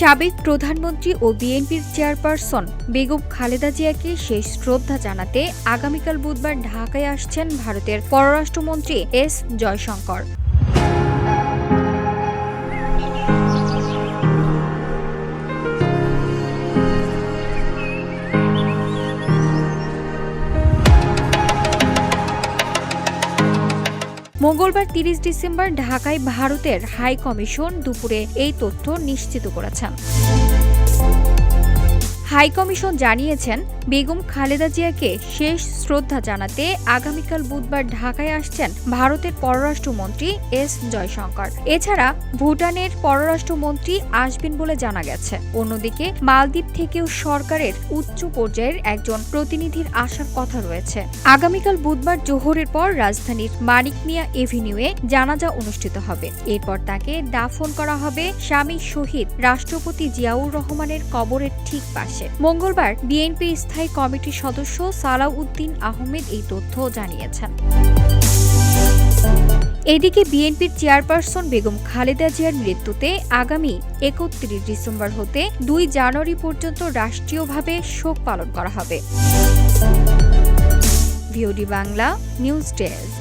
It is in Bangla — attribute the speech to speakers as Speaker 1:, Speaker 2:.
Speaker 1: সাবেক প্রধানমন্ত্রী ও বিএনপির চেয়ারপারসন বেগম খালেদা জিয়াকে শেষ শ্রদ্ধা জানাতে আগামীকাল বুধবার ঢাকায় আসছেন ভারতের পররাষ্ট্রমন্ত্রী এস জয়শঙ্কর। মঙ্গলবার তিরিশ ডিসেম্বর ঢাকায় ভারতের হাই কমিশন দুপুরে এই তথ্য নিশ্চিত করেছেন হাই কমিশন জানিয়েছেন, বেগম খালেদা জিয়াকে শেষ শ্রদ্ধা জানাতে আগামীকাল বুধবার ঢাকায় আসছেন ভারতের পররাষ্ট্রমন্ত্রী এস জয়শঙ্কর। এছাড়া ভুটানের পররাষ্ট্রমন্ত্রী আসবেন বলে জানা গেছে। অন্যদিকে মালদ্বীপ থেকেও সরকারের উচ্চ পর্যায়ের একজন প্রতিনিধির আসার কথা রয়েছে। আগামীকাল বুধবার জোহরের পর রাজধানীর মানিক মিয়া এভিনিউয়ে জানাজা অনুষ্ঠিত হবে। এরপর তাকে দাফন করা হবে স্বামী শহীদ রাষ্ট্রপতি জিয়াউর রহমানের কবরের ঠিক পাশে। মঙ্গলবার বিএনপি স্থায়ী কমিটির সদস্য সালাউদ্দিন আহমেদ এই তথ্য জানিয়েছেন। এদিকে বিএনপির চেয়ারপারসন বেগম খালেদা জিয়ার মৃত্যুতে আগামী একত্রিশ ডিসেম্বর হতে দুই জানুয়ারি পর্যন্ত রাষ্ট্রীয়ভাবে শোক পালন করা হবে। VOD Bangla news desk.